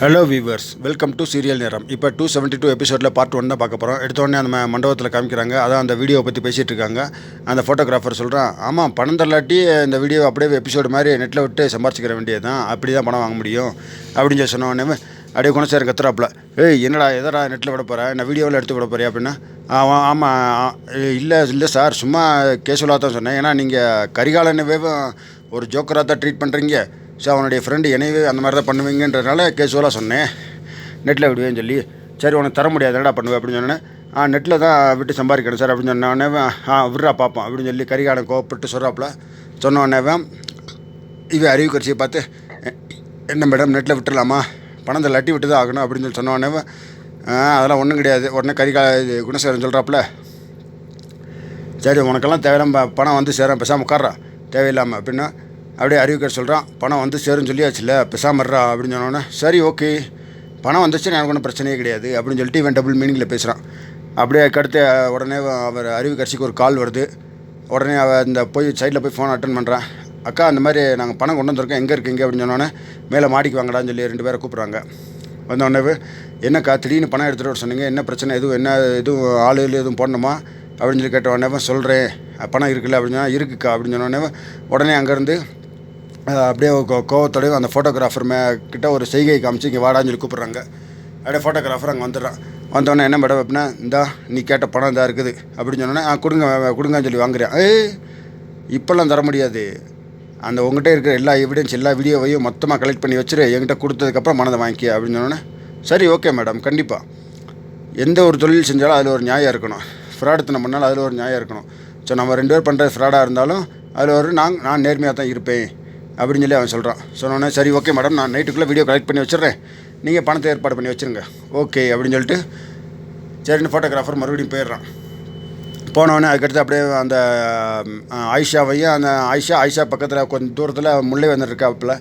Hello viewers welcome to serial நேரம் இப்போ two seventy two எபிசோடில் பார்ட் ஒன் தான் பார்க்க போகிறோம் எடுத்தோடனே அந்த மண்டபத்தில் காமிக்கிறாங்க. அதான் அந்த வீடியோவை பற்றி பேசிகிட்டு இருக்காங்க. அந்த ஃபோட்டோகிராஃபர் சொல்கிறான் ஆமாம் பணம் தரலாட்டி இந்த வீடியோ அப்படியே எபிசோடு மாதிரி நெட்டில் விட்டு சம்பாரிச்சிக்கிற வேண்டியது தான் அப்படி தான் பணம் வாங்க முடியும். அப்படின்னு சொல்லி சொன்னோடனே அப்படியே குணசார் கத்துறாப்புல. ஏய் என்னடா எதடா நெட்டில் விட போகிறேன் நான் வீடியோவில் எடுத்து விட போறியா? அப்படின்னா ஆமாம் ஆமாம் இல்லை இல்லை சார் சும்மா கேஷுவலாக தான் சொன்னேன். ஏன்னா நீங்கள் கரிகாலனவே ஒரு ஜோக்கராக தான் ட்ரீட் பண்ணுறீங்க ஸோ அவனுடைய ஃப்ரெண்டு எனவே அந்த மாதிரி தான் பண்ணுவீங்கன்றதுனால கேஷுவலாக சொன்னேன். நெட்டில் விடுவேன்னு சொல்லி. சரி உனக்கு தர முடியாது என்னடா பண்ணுவேன் அப்படின்னு சொன்னேன். ஆ நெட்டில் தான் விட்டு சம்பாதிக்கணும் சார் அப்படின்னு சொன்னோடனே ஆ விட்றா பார்ப்போம் அப்படின்னு சொல்லி கரிகாலன் கோவப்பட்டு சொல்கிறாப்புல சொன்ன இவன் அறிவு கட்சியை பார்த்து என்ன மேடம் நெட்டில் விட்டுறலாமா? பணத்தை லட்டி விட்டு தான் ஆகணும் அப்படின்னு சொல்லி சொன்ன அதெல்லாம் ஒன்றும் கிடையாது. உடனே கரிகால இது குணசேரன் சொல்கிறாப்புல சரி உனக்கெல்லாம் தேவையில்லாம பணம் வந்து சேரம் பேசாமல் உட்கார்றா. தேவையில்லாமல் அப்படின்னா அப்படியே அறிவிக்க சொல்கிறான் பணம் வந்து சேரும்னு சொல்லியாச்சுல பேசாம அப்படின்னு சொன்னோன்னே சரி ஓகே. பணம் வந்துச்சுன்னா எனக்கு ஒன்றும் பிரச்சனையே கிடையாது அப்படின்னு சொல்லிட்டு இவன் டபுள் மீனிங்கில் பேசுகிறான் அப்படியே அடுத்து உடனே அவர் அறிவிக்கரிசிக்கு ஒரு கால் வருது. உடனே அவர் இந்த போய் சைடில் போய் ஃபோன் அட்டன் பண்ணுறான் அக்கா அந்த மாதிரி நாங்கள் பணம் கொண்டு வந்திருக்கோம். எங்கே இருக்கீங்க? அப்படின்னு சொன்னோன்னே மேலே மாடிக்கு வாங்கடான்னு சொல்லி ரெண்டு பேரை கூப்பிட்றாங்க. வந்த உடனே என்னக்கா திடீர்னு பணம் எடுத்துகிட்டு வர சொன்னீங்க. என்ன பிரச்சனை? எதுவும் என்ன எதுவும் ஆளு எதுவும் போடணுமா? அப்படின்னு சொல்லி கேட்ட உடனே சொல்கிறேன் பணம் இருக்குல்ல அப்படின்னு சொன்னால் இருக்குக்கா அப்படின்னு சொன்னோடனே உடனே அங்கேருந்து அப்படியே கோ- கோவத்தோடய அந்த ஃபோட்டோகிராஃபர் மே கிட்ட ஒரு செய்கை காமிச்சு இங்கே வாடான்னு சொல்லி கூப்பிட்றாங்க. அப்படியே ஃபோட்டோகிராஃபர் அங்கே வந்துடுறான். வந்தோடனே என்ன மேடம் அப்படின்னா இந்தா நீ கேட்ட பணம் இதாக இருக்குது. அப்படின்னு சொன்னோன்னே ஆ கொடுங்க கொடுங்கன்னு சொல்லி வாங்குறேன். ஏய் இப்போல்லாம் தர முடியாது. அந்த உங்ககிட்ட இருக்கிற எல்லா எவிடன்ஸ் எல்லா வீடியோவையும் மொத்தமாக கலெக்ட் பண்ணி வச்சுரு. என்கிட்ட கொடுத்ததுக்கப்புறம் மனதை வாங்கிக்க அப்படின்னு சொன்னோன்னே சரி ஓகே மேடம் கண்டிப்பாக எந்த ஒரு தொழில் செஞ்சாலும் அதில் ஒரு நியாயம் இருக்கணும். ஃப்ராடுத்தனம் பண்ணாலும் அதில் ஒரு நியாயம் இருக்கணும். ஸோ நம்ம ரெண்டு பேர் பண்ணுற ஃப்ராடாக இருந்தாலும் அதில் ஒரு நான் நான் நேர்மையாக தான் இருப்பேன். அப்படின்னு சொல்லி அவன் சொல்கிறான் சொன்னோன்னே சரி ஓகே மேடம் நான் நைட்டுக்குள்ளே வீடியோ கலெக்ட் பண்ணி வச்சிடுறேன். நீங்கள் பணத்தை ஏற்பாடு பண்ணி வச்சுருங்க. ஓகே அப்படின்னு சொல்லிட்டு சரின்னு ஃபோட்டோகிராஃபர் மறுபடியும் போயிடுறான். போனவொடனே அதுக்கடுத்து அப்படியே அந்த ஆயிஷாவையும் அந்த ஆயிஷா ஆயிஷா பக்கத்தில் கொஞ்சம் தூரத்தில் முல்லை வந்து இருக்காப்புல.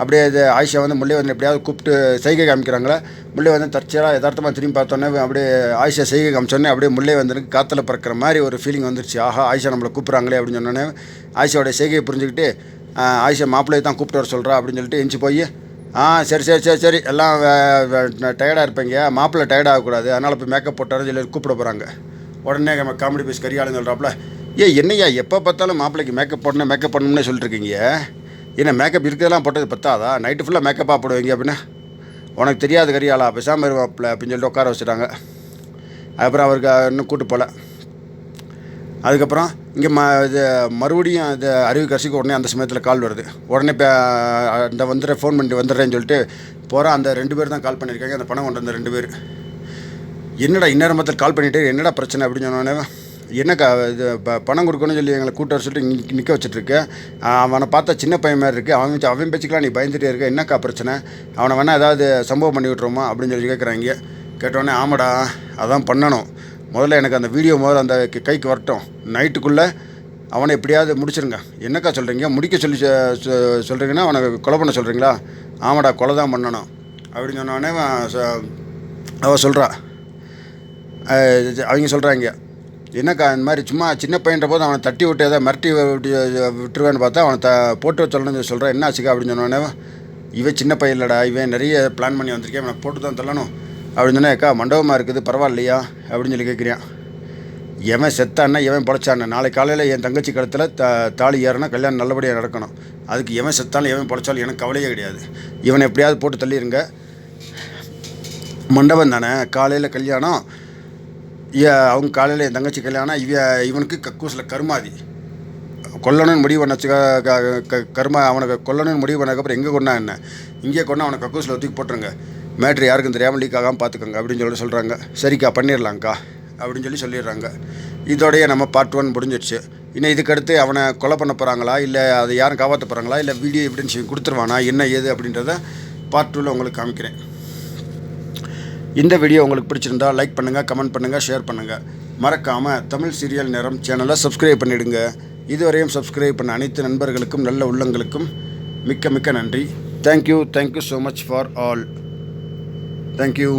அப்படியே இது ஆயிஷா வந்து முல்லை வந்து எப்படியாவது கூப்பிட்டு செய்கை காமிக்கிறாங்களே. முல்லை வந்து தற்செயலாக யதார்த்தமாக திரும்பி பார்த்தோன்னே அப்படியே ஆயிஷா செய்கை காமிச்சோன்னே அப்படியே முல்லை வந்து காற்றுல பறக்கிற மாதிரி ஒரு ஃபீலிங் வந்துருச்சு. ஆஹா ஆயிஷா நம்மளை கூப்பிட்றாங்களே அப்படின்னு சொன்னோன்னே ஆயிஷாவோடைய செய்கையை புரிஞ்சுக்கிட்டு ஆயிஷா மாப்பிள்ளையை தான் கூப்பிட்டு வர சொல்கிறா அப்படின்னு சொல்லிட்டு எஞ்சி போய் ஆ சரி சரி சரி சரி எல்லாம் டயர்டாக இருப்பீங்க. மாப்பிள்ளை டயர்ட் ஆகக்கூடாது. அதனால் போய் மேக்கப் போட்டாரு சொல்லி கூப்பிட போகிறாங்க உடனே நம்ம காமெடி பீஸ் கரியாளுன்னு சொல்கிறாப்புல ஏ என்னய்யா எப்போ பார்த்தாலும் மாப்பிள்ளைக்கு மேக்கப் போடணும் மேக்கப் பண்ணணும்னே சொல்லிட்டுருக்கீங்க. ஏன்னா என்ன மேக்கப் இருக்கிறதெல்லாம் போட்டது பத்தாதா? நைட்டு ஃபுல்லாக மேக்கப்பாக போடுவீங்க அப்படின்னா உனக்கு தெரியாது கரியாளா பேசாமல் இருவாப்பில் அப்படின்னு சொல்லிட்டு உட்கார வச்சுட்டாங்க. அப்புறம் அவருக்கு இன்னும் கூட்டு போகல அதுக்கப்புறம் இங்கே ம இது மறுபடியும் இது அறிவு கசிக்கு உடனே அந்த சமயத்தில் கால் வருது. உடனே இப்போ இந்த வந்துடுறேன் ஃபோன் பண்ணிட்டு வந்துடுறேன்னு சொல்லிட்டு போகிறேன் அந்த ரெண்டு பேர் தான் கால் பண்ணியிருக்காங்க அந்த பணம் கொண்டு வந்த ரெண்டு பேர். என்னடா இந்நேரமத்தில் கால் பண்ணிட்டு என்னடா பிரச்சனை அப்படின்னு சொன்னோடனே என்னக்கா இது ப- பணம் கொடுக்கணும்னு சொல்லி எங்களை கூட்ட சொல்லிட்டு நிற்க வச்சுட்ருக்கு. அவனை பார்த்தா சின்ன பையன் மாதிரி இருக்குது அவன் அவன் பேச்சுக்கலாம் நீ பயந்துட்டே இருக்க. என்னக்கா பிரச்சனை? அவனை வேணால் ஏதாவது சம்பவம் பண்ணி விட்ருமா அப்படின்னு சொல்லி கேட்குறாங்க கேட்டோடனே ஆமாடா அதான் பண்ணணும். முதல்ல எனக்கு அந்த வீடியோ முதல்ல அந்த கைக்கு வரட்டும். நைட்டுக்குள்ளே அவனை எப்படியாவது முடிச்சிருங்க. என்னக்கா சொல்கிறீங்க முடிக்க சொல்லி சொ- சொ- சொல்கிறீங்கன்னா அவனை கொலை பண்ண சொல்கிறீங்களா ஆமாடா கொலை தான் பண்ணணும். அப்படின்னு சொன்னோடனே அவன் அவள் சொல்கிறா இது அவங்க சொல்கிறாங்க என்னக்கா இந்த மாதிரி சும்மா சின்ன பையன்ற போது அவனை தட்டி விட்டு ஏதாவது மிரட்டி விட்டு விட்டுருவேன்னு பார்த்தா அவனை த போட்டு சொல்லணும்னு சொல்கிறேன் என்ன ஆச்சுக்கா? அப்படின்னு சொன்னோடனே இவன் சின்ன பையன் இல்லைடா. இவன் நிறைய பிளான் பண்ணி வந்திருக்கேன். அவனை போட்டு தான் தள்ளணும். அப்படின்னு சொன்னேன் அக்கா மண்டபமாக இருக்குது பரவாயில்லையா? அப்படின்னு சொல்லி கேட்குறியான் எவன் செத்தான்னா எவன் பொழைச்சான்னு? நாளை காலையில் என் தங்கச்சி கழுத்தில் த தாலி ஏறினா கல்யாணம் நல்லபடியாக நடக்கணும். அதுக்கு எவன் செத்தாலும் எவன் பொழைச்சாலும் எனக்கு கவலையே கிடையாது. இவனை எப்படியாவது போட்டு தள்ளிடுங்க மண்டபம் தானே காலையில் கல்யாணம். அவங்க காலையில் என் தங்கச்சி கல்யாணம் இவ இவனுக்கு கக்கூசில் கருமாதி. கொல்லணும்னு முடிவு பண்ணச்சு கருமா அவனுக்கு கொல்லணும்னு முடிவு பண்ணதுக்கப்புறம் எங்கே கொண்டா என்ன? இங்கே கொண்டா அவனை கக்கூசில் தூக்கி போட்டுருங்க. மேட்ரு யாருக்கும் தெரியாமல் லீக் ஆகாமல் பார்த்துக்கோங்க அப்படின்னு சொல்லி சொல்கிறாங்க சரிக்கா பண்ணிடலாங்க்கா அப்படின்னு சொல்லி சொல்லிடுறாங்க. இதோடைய நம்ம பார்ட் ஒன் முடிஞ்சிடுச்சு இன்னும் இதுக்கடுத்து அவனை கொலை பண்ண போகிறாங்களா இல்லை அதை யாரும் காப்பாற்ற போகிறாங்களா இல்லை வீடியோ எவிடன்ஸ் கொடுத்துருவானா? என்ன ஏது அப்படின்றத பார்ட் டூவில் உங்களுக்கு காமிக்கிறேன். இந்த வீடியோ உங்களுக்கு பிடிச்சிருந்தா லைக் பண்ணுங்கள் கமெண்ட் பண்ணுங்கள் ஷேர் பண்ணுங்கள் மறக்காமல் தமிழ் சீரியல் நேரம் சேனலை சப்ஸ்கிரைப் பண்ணிடுங்க. இதுவரையும் சப்ஸ்கிரைப் பண்ண அனைத்து நண்பர்களுக்கும் நல்ல உள்ளங்களுக்கும் மிக்க மிக்க நன்றி. Thank you thank you so much for all thank you